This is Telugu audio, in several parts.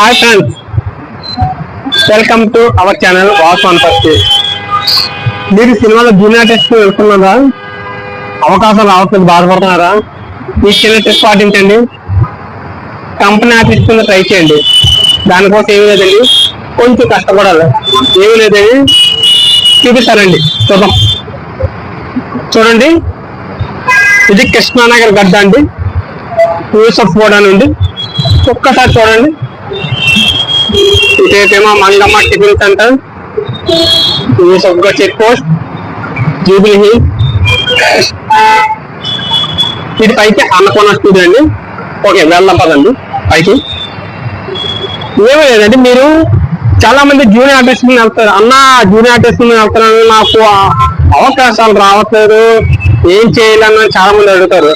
Hi friends. Welcome to our channel was one first మీరు సినిమాలో జూనియర్ టెస్ట్ వెళ్తున్నారా అవకాశం రావట్లేదు బాధపడుతున్నారా? ఈ చిన్న టెస్ట్ పాటించండి. కంపెనీ ఆఫీస్ కింద ట్రై చేయండి. దానికోసం ఏమీ లేదండి. కొంచెం కష్టపడాలి. ఏమీ లేదండి. చూపిస్తానండి. చూద్దాం. చూడండి. ఇది కృష్ణానగర్ గడ్డ అండి. యూసఫ్ కూడా నుండి. ఒక్కసారి చూడండి. ఇటేమో Mangamma tiffin centre. Check post. Jubilee Hill. ఇది పైకి అన్నపూర్ణ స్టూడియో అండి. ఓకే వెళ్దాం పదండి. పైకి. ఏమీ లేదండి మీరు చాలా మంది జూనియర్ ఆర్టిస్ట్ మీద వెళ్తారు. అన్న జూనియర్ ఆర్టిస్ట్ మీద వెళ్తున్నాను నాకు అవకాశాలు రావట్లేదు. ఏం చేయాలని చాలా మంది అడుగుతారు.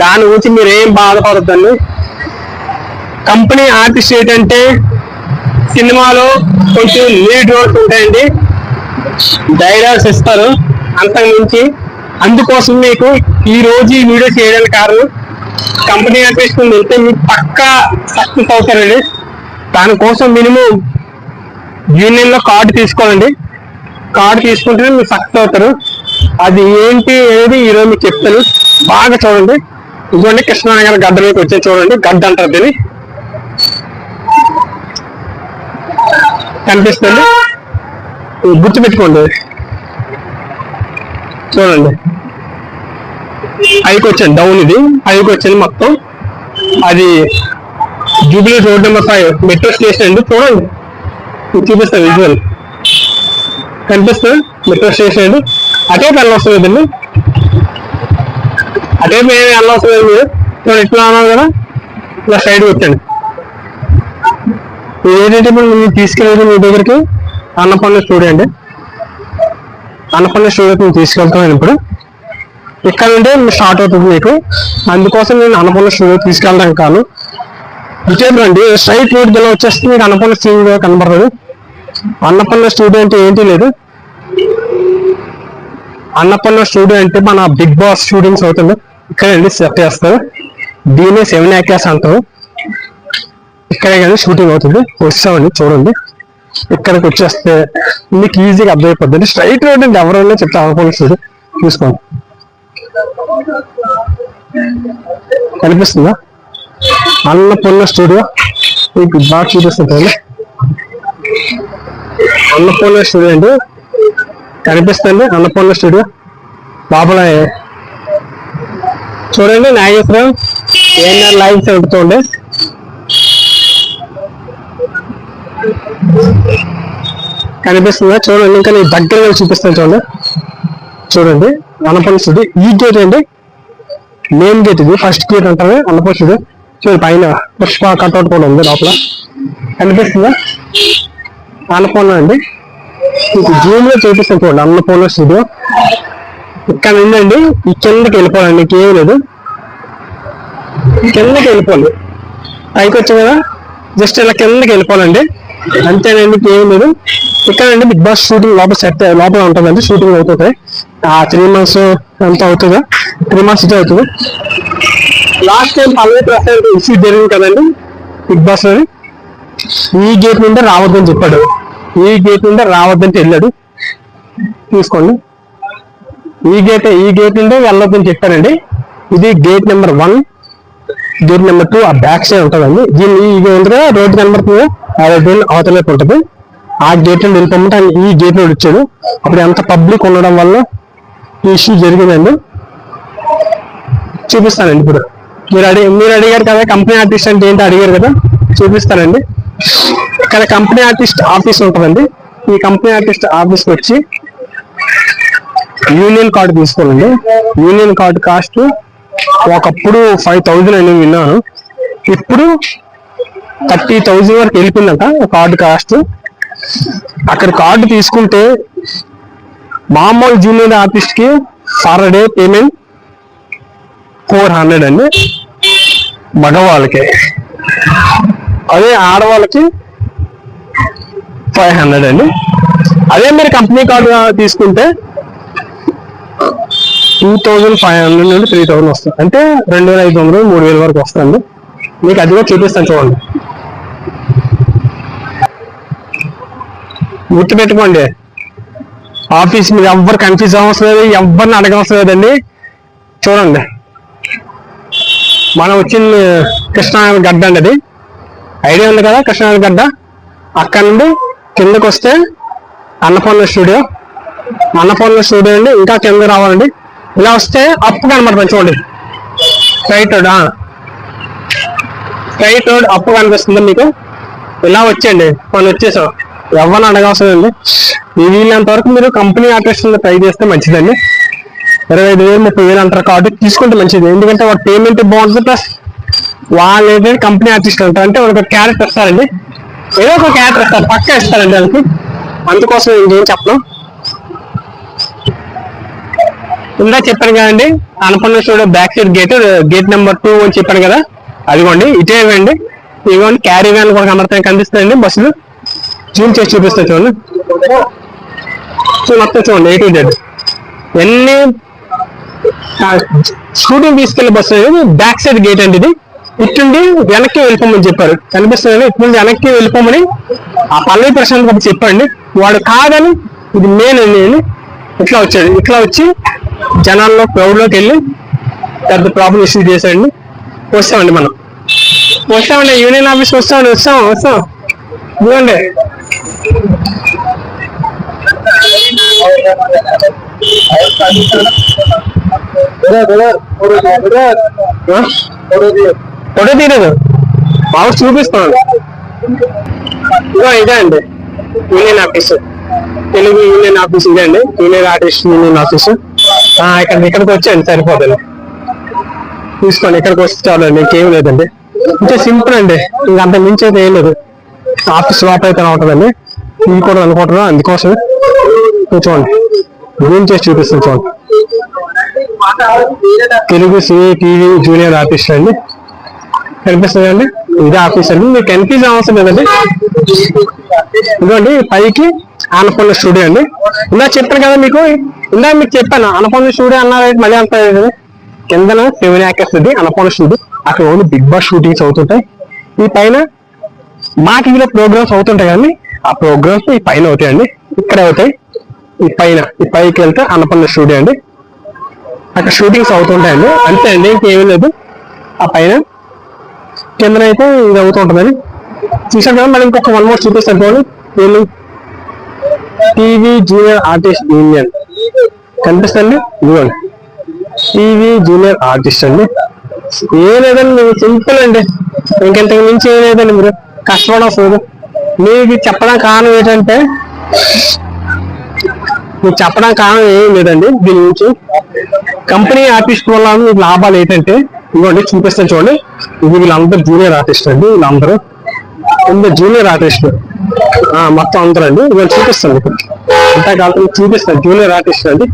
దాని గురించి మీరు ఏం బాధపడద్దండి. కంపెనీ ఆర్టిస్ట్ ఏంటంటే సినిమాలో కొంచెం లీడ్ రోల్స్ ఉంటాయండి డైలాగ్స్ ఇస్తారు అంతకు మించి. అందుకోసం మీకు ఈ రోజు ఈ వీడియో చేయడానికి కారణం కంపెనీ ఆర్టిస్ట్ వెళ్తే మీకు పక్కా సక్సెస్ అవుతారండి. దానికోసం మినిమం యూనియన్లో కార్డు తీసుకోవాలండి. కార్డు తీసుకుంటేనే మీరు సక్సెస్ అవుతారు. అది ఏంటి అనేది ఈరోజు మీకు చెప్తాను. బాగా చూడండి. ఇదిగోండి కృష్ణానగర్ గడ్డ మీకు వచ్చే చూడండి. గడ్డ అంటారు దీన్ని. కనిపిస్తుంది? గుర్తుపెట్టుకోండి గుర్తు పెట్టుకోండి. చూడండి. పైకి వచ్చాను డౌన్ ఇది. పైకి వచ్చాను మొత్తం. అది Jubilee road number five metro station అండి. చూడండి. చూపిస్తాను విజువల్ కనిపిస్తుంది? మెట్రో స్టేషన్ అండి. అటే వెళ్ళవసరం లేదండి అటే మేము లేదు. మీరు చూడండి ఇట్లా అన్నారు కదా. ఇలా సైడ్ వచ్చండి ఇది ఏంటంటే ఇప్పుడు తీసుకెళ్ళేది మీ దగ్గరికి? అన్నపూర్ణ స్టూడియో అండి. అన్నపూర్ణ స్టూడియోకి నేను ఇప్పుడు. ఇక్కడ నుండి స్టార్ట్ అవుతుంది మీకు. అందుకోసం నేను అన్నపూర్ణ స్టూడియో తీసుకెళ్ళడానికి కాను ఇటే రండి స్ట్రైట్ రోడ్ గల వచ్చేస్తే మీకు అన్నపూర్ణ స్టూడియో కనబడదు. అన్నపూర్ణ స్టూడియో అంటే ఏంటి లేదు? అన్నపూర్ణ స్టూడియో అంటే మన బిగ్ బాస్ స్టూడెంట్స్ అవుతుంది. ఇక్కడ అండి సెట్ చేస్తారు. దీనే సెవెన్ యాక్యాస్ అంటారు. ఇక్కడే కానీ షూటింగ్ అవుతుంది. వస్తామండి చూడండి. ఇక్కడికి వచ్చేస్తే మీకు ఈజీగా అర్థం అయిపోద్ది స్ట్రైట్ రోడ్ అండి ఎవరైనా చెప్తే అనుకోవాల్సింది చూసుకోండి. కనిపిస్తుందా? అన్నపూర్ణ స్టూడియో. మీకు బాగా చూపిస్తుంది అన్నపూర్ణ స్టూడియో అండి. కనిపిస్తుంది అన్నపూర్ణ స్టూడియో. లోపల చూడండి నాగేశ్వరం. ఏఎన్ఆర్ లైవ్ జరుగుతుంది కనిపిస్తుందా? చూడండి ఇంకా నేను దగ్గరగా చూపిస్తాను చూడండి. చూడండి అన్నపూర్ణ ఈ గేట్ అండి మెయిన్ గేట్ ఇది ఫస్ట్ గేట్ అంటారు అన్నపూర్ణ చూడండి పైన పుష్ప కట్అవుట్ కూడా ఉంది లోపల. కనిపిస్తుందా? అన్నపూర్ణ అండి. మీకు జూమ్లో చూపిస్తాను చూడండి అన్నపూర్ణ స్టూడియో ఇక్కడ ఉందండి ఈ కిందకి వెళ్ళిపోవాలండి ఇంకేం లేదు. కిందకి వెళ్ళిపోవాలి. పైకి వచ్చాం కదా? జస్ట్ ఇలా కిందకి వెళ్ళిపోవాలండి. అంతేనండి ఏం లేదు. ఇక్కడ అండి బిగ్ బాస్ షూటింగ్ లోపల సెట్ లోపల ఉంటుందండి షూటింగ్ అవుతుంది. ఆ త్రీ మంత్స్ ఎంత అవుతుందో? త్రీ మంత్స్ అయితే అవుతుంది. Last time Pallavi Prasad issue జరిగింది కదండి బిగ్ బాస్లోని. ఈ గేట్ నుండి రావద్దని చెప్పాడు. ఈ గేట్ నుండి రావద్దని వెళ్ళాడు. తీసుకోండి. ఈ గేట్ ఈ గేట్ నుండి వెళ్ళొద్దని చెప్పారండి. ఇది gate number one gate number two ఆ బ్యాక్ సైడ్ ఉంటుందండి. దీన్ని ఇది ఉందిగా రోడ్డు కనబడుతుంది. ఆ అవతల ఉంటుంది ఆ గేట్ నుండి వెళ్ళిపోమంటే ఆయన ఈ గేట్ నుండి వచ్చాడు అప్పుడు ఎంత పబ్లిక్ ఉండడం వల్ల ఈ ఇష్యూ జరిగిందండి. చూపిస్తానండి ఇప్పుడు. మీరు అడిగి మీరు అడిగారు కదా కంపెనీ ఆర్టిస్ట్ అంటే ఏంటి అడిగారు కదా చూపిస్తానండి. ఇక్కడ కంపెనీ ఆర్టిస్ట్ ఆఫీస్ ఉంటుందండి. ఈ కంపెనీ ఆర్టిస్ట్ ఆఫీస్కి వచ్చి యూనియన్ కార్డు తీసుకోవాలండి. యూనియన్ కార్డు కాస్ట్ ఒకప్పుడు ఫైవ్ థౌజండ్ అని విన్నాను. ఇప్పుడు థర్టీ థౌజండ్ వరకు వెళ్ళిపోయిందంట కార్డు కాస్ట్. అక్కడ కార్డు తీసుకుంటే మామూలు జూనియర్ ఆర్టిస్ట్కి per day payment four hundred అండి మగవాళ్ళకి. అదే ఆడవాళ్ళకి ఫైవ్ హండ్రెడ్ అండి. అదే మీరు కంపెనీ కార్డు తీసుకుంటే టూ థౌజండ్ ఫైవ్ హండ్రెడ్ నుండి త్రీ థౌసండ్ వస్తుంది. అంటే రెండు వేల ఐదు వందలు మూడు వేల వరకు వస్తుంది మీకు అది కూడా చూపిస్తాను చూడండి. గుర్తుపెట్టుకోండి. ఆఫీస్ మీద ఎవ్వరు కన్ఫ్యూజ్ అవసరం లేదు ఎవరిని అడగవసరం లేదండి. చూడండి. మనం వచ్చింది కృష్ణా గడ్డ అండి అది. ఐడియా ఉంది కదా కృష్ణా గడ్డ? అక్కడ నుండి కిందకు వస్తే అన్నపూర్ణ స్టూడియో. అన్నపూర్ణ స్టూడియో అండి ఇంకా కింద రావాలండి. ఇలా వస్తే అప్పు కనబడుతుంది చూడండి. స్ట్రైట్ రోడ్ స్ట్రైట్ రోడ్ అప్పు కనిపిస్తుంది మీకు. ఇలా వచ్చేయండి. మనం వచ్చేసాం. ఎవరిని అడగవసరం అండి ఈ వీళ్ళంత వరకు మీరు కంపెనీ ఆర్టిస్ట్ ట్రై చేస్తే మంచిదండి. ఇరవై ఐదు వేలు ముప్పై వేలు అంటారు కాబట్టి తీసుకుంటే మంచిది. ఎందుకంటే వాడు పేమెంట్ బాగుంటుంది ప్లస్ వాళ్ళు ఏంటంటే కంపెనీ ఆర్టిస్ట్ అంటారు. అంటే వాళ్ళకి క్యారెక్టర్ ఇస్తారండి. ఏదో ఒక క్యారెక్టర్ ఇస్తారు. పక్క ఇస్తారండి వాళ్ళకి. అందుకోసం ఇంకేం చెప్పను. ఇందా చెప్పాను కదండి Annapurna studio back side gate gate number two అని చెప్పాను కదా. అదిగోండి ఇటే ఇవ్వండి. ఇదిగోండి క్యారీ వ్యాన్ కూడా కనబడతాయి కనిపిస్తాయండి బస్సులు. జూమ్ చేసి చూపిస్తాయి చూడండి సో మొత్తం చూడండి ఏ టు జెడ్ ఎన్ని షూటింగ్ తీసుకెళ్ళే బస్సు అనేది బ్యాక్ సైడ్ గేట్ అండి ఇది. ఇట్టుండి వెనక్కి వెళ్ళిపోమని చెప్పారు. కనిపిస్తుంది ఇట్టుండి వెనక్కి వెళ్ళిపోమని. ఆ పల్లవి ప్రశాంత్ బాబు చెప్పండి. వాడు కాదని ఇది మెయిన్ అండి అని ఇట్లా వచ్చాడు. ఇట్లా వచ్చి జనాల్లో క్రౌడ్లోకి వెళ్ళి పెద్ద ప్రాబ్లం ఇష్యూ చేశాడండి. వస్తామండి మనం. వస్తామండి యూనియన్ ఆఫీస్ వస్తామండి వస్తాం వస్తాం. ఇదిగోండి. ఫోటో తీరదు బాగా చూపిస్తాను ఇదే అండి. Union office. Telugu union office ఇదే అండి. Union artist union office. ఇక్కడ ఇక్కడికి వచ్చేయండి సరిపోతుంది. తీసుకోండి ఇక్కడికి వస్తే చాలండి ఇంకేం లేదండి. ఇంకా సింపుల్ అండి. ఇంక అంత మించి అయితే ఏం లేదు. ఆఫీస్ లోపల అయితే ఉంటుందండి. ఇది కూడా అనుకుంటున్నాను అందుకోసం. చూడండి. జూమ్ చేసి చూపిస్తాను చూడండి. Telugu cine TV junior office అండి. కనిపిస్తుంది అండి? ఇదే ఆఫీస్ అండి. మీకు కనిపించే అవసరం లేదండి. ఇదిగోండి పైకి అనపూర్ణ స్టూడియో అండి. ఇందా చెప్పాను కదా మీకు. ఇందా మీకు చెప్పాను అనపల్లి స్టూడియో అన్నారు మళ్ళీ అంత కిందన సెవెన్ యాకర్స్ ఇది అనపల్లి స్టూడియో. అక్కడ ఓన్లీ బిగ్ బాస్ షూటింగ్స్ అవుతుంటాయి. ఈ పైన మాకు ఇందులో ప్రోగ్రామ్స్ అవుతుంటాయి కానీ ఆ ప్రోగ్రామ్స్ ఈ పైన అవుతాయండి ఇక్కడ అవుతాయి. ఈ పైన ఈ పైకి వెళ్తే అన్నపల్లి స్టూడియో అండి. అక్కడ షూటింగ్స్ అవుతుంటాయండి అంతే అండి ఇంకేమీ లేదు. ఆ పైన కిందనైతే ఇది అవుతుంటుందని చూసాను కదా మళ్ళీ ఇంకొక వన్ మోర్ చూపిస్తాను చూడండి వీళ్ళు టీవీ జూనియర్ ఆర్టిస్ట్ యూనియన్ కనిపిస్తుంది ఇదిగోండి. టీవీ జూనియర్ ఆర్టిస్ట్ అండి. ఏం లేదండి సింపుల్ అండి. ఇంకెంతకు మించి ఏం లేదండి మీరు. కష్టపడవసరం మీకు చెప్పడం కారణం ఏంటంటే మీకు చెప్పడం కారణం ఏం లేదండి. దీని నుంచి కంపెనీ ఆర్టిస్ట్ వల్ల మీకు లాభాలు ఏంటంటే ఇవ్వండి చూపిస్తాను చూడండి. ఇది వీళ్ళందరూ జూనియర్ ఆర్టిస్ట్ అండి వీళ్ళందరూ. అందరు జూనియర్ ఆర్టిస్ట్ మొత్తం అందరూ అండి ఇవాళ చూపిస్తాను మీకు. అంతా కాదు చూపిస్తాను జూనియర్ ఆర్టిస్ట్ అండి.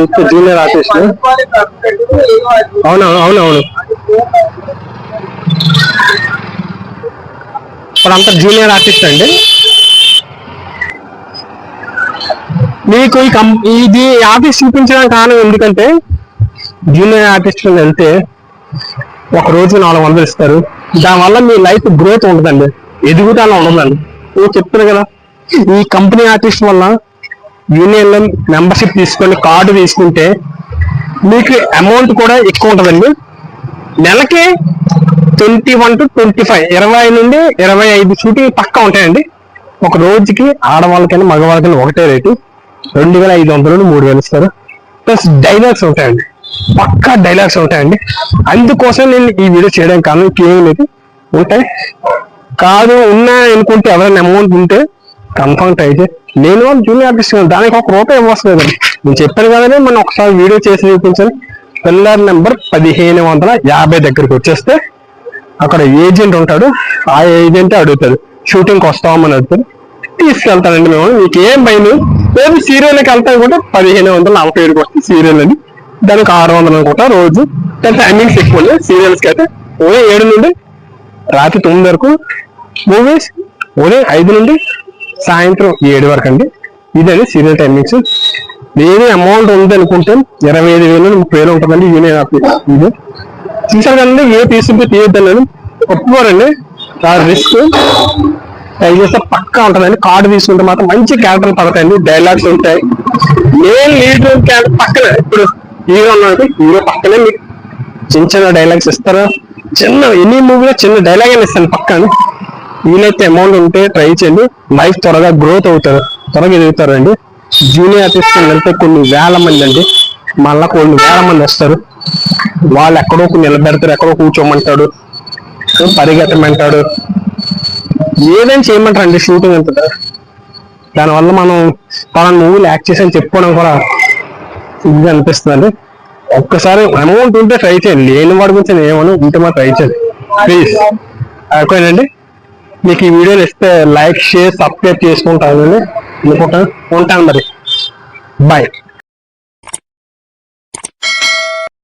అంత జూనియర్ ఆర్టిస్ట్ అవునవును అవునవును. ఇప్పుడు అంత జూనియర్ ఆర్టిస్ట్ అండి. మీకు ఈ కం ఇది ఆఫీస్ చూపించడానికి కారణం ఎందుకంటే జూనియర్ ఆర్టిస్ట్ వెళ్తే ఒక రోజు నాలుగు వందలు ఇస్తారు. దానివల్ల మీ లైఫ్ గ్రోత్ ఉండదండి. ఎదుగుదల ఉండదండి. నేను చెప్తున్నా కదా ఈ కంపెనీ ఆర్టిస్ట్ వల్ల యూనియన్లో మెంబర్షిప్ తీసుకొని కార్డు తీసుకుంటే మీకు అమౌంట్ కూడా ఎక్కువ ఉంటుందండి. నెలకి twenty one to twenty five ఇరవై నుండి ఇరవై ఐదు షూటింగ్ పక్కా ఉంటాయండి. ఒక రోజుకి ఆడవాళ్ళకైనా మగవాళ్ళకైనా ఒకటే రేటు. రెండు వేల ఐదు వందలు మూడు వేలు ఇస్తారు. ప్లస్ డైలాగ్స్ ఉంటాయండి. పక్కా డైలాగ్స్ ఉంటాయండి. అందుకోసం నేను ఈ వీడియో చేయడానికి కారణం ఇంకేం లేదు. ఉంటాయి. కాదు ఉన్నా అనుకుంటే ఎవరైనా అమౌంట్ ఉంటే కన్ఫర్మ్ ట్రై చేయి. నేను జూనియర్ ఆర్టిస్ట్ దానికి ఒక రూపాయి ఇవ్వట్లేదండి నేను చెప్పాను కదండి మనం ఒకసారి వీడియో చేసి చూపించాను. పిల్లర్ నెంబర్ పదిహేను వందల యాభై దగ్గరికి వచ్చేస్తే అక్కడ ఏజెంట్ ఉంటాడు. ఆ ఏజెంట్ అడుగుతాడు షూటింగ్కి వస్తామని అడుగుతాడు. తీసుకెళ్తానండి మేము మీకు ఏం భయం లేదు. సీరియల్కి వెళ్తాను కూడా పదిహేను వందల నలభై ఏడుకి వస్తుంది సీరియల్ అని. దానికి ఆరు వందలు అనుకుంటా రోజు. కానీ టైమింగ్స్ ఎక్కువ సీరియల్స్కి అయితే ఉదయం ఏడు నుండి రాత్రి తొమ్మిది వరకు మూవీస్ ఉదయం ఐదు నుండి సాయంత్రం ఏడు వరకు అండి. ఇదండి సీరియల్ టైమింగ్స్ ఏది అమౌంట్ ఉంది అనుకుంటే ఇరవై ఐదు వేలు ముప్పై వేలు ఉంటుందండి యూనియన్ ఆఫీస్ ఇది చూసారు కదండి ఏ తీసుకుంటే తీయొద్దని ఒప్పుకోరండి. రిస్క్ ట్రై చేస్తే పక్కా ఉంటుందండి. కార్డు తీసుకుంటే మాత్రం మంచి క్యారెక్టర్లు పడతాయండి డైలాగ్స్ ఉంటాయి. మెయిన్ లీడ్ క్యారెక్టర్ పక్కన ఇప్పుడు హీరో ఉన్నాడు హీరో పక్కనే మీకు చిన్న చిన్న డైలాగ్స్ ఇస్తారు? చిన్న ఎన్ని మూవీలో చిన్న డైలాగ్ అని ఇస్తాను పక్కన. వీలైతే అమౌంట్ ఉంటే ట్రై చేయండి. లైఫ్ త్వరగా గ్రోత్ అవుతారు త్వరగా ఎదుగుతారు అండి జూనియర్ ఆర్టిస్ట్ వెళ్తే కొన్ని వేల మంది అండి. మళ్ళా కొన్ని వేల మంది వస్తారు. వాళ్ళు ఎక్కడో కొన్ని నిలబెడతారు ఎక్కడో కూర్చోమంటాడు పరిగెత్తమంటాడు. ఏదైనా చేయమంటారు అండి షూటింగ్ అంత? దానివల్ల మనం పలానా మూవీలు యాక్ట్ చేసి చెప్పుకోవడం కూడా ఇది అనిపిస్తుంది ఒక్కసారి అమౌంట్ ఉంటే ట్రై చేయండి. లేని వాడి గురించి నేను ఏమను ఉంటే మాత్రం ట్రై చేయండి. ప్లీజ్ ఓకేనండి. మీకు ఈ వీడియోలు ఇస్తే లైక్ షేర్ సబ్స్క్రైబ్ मी कुठं फोन बाय.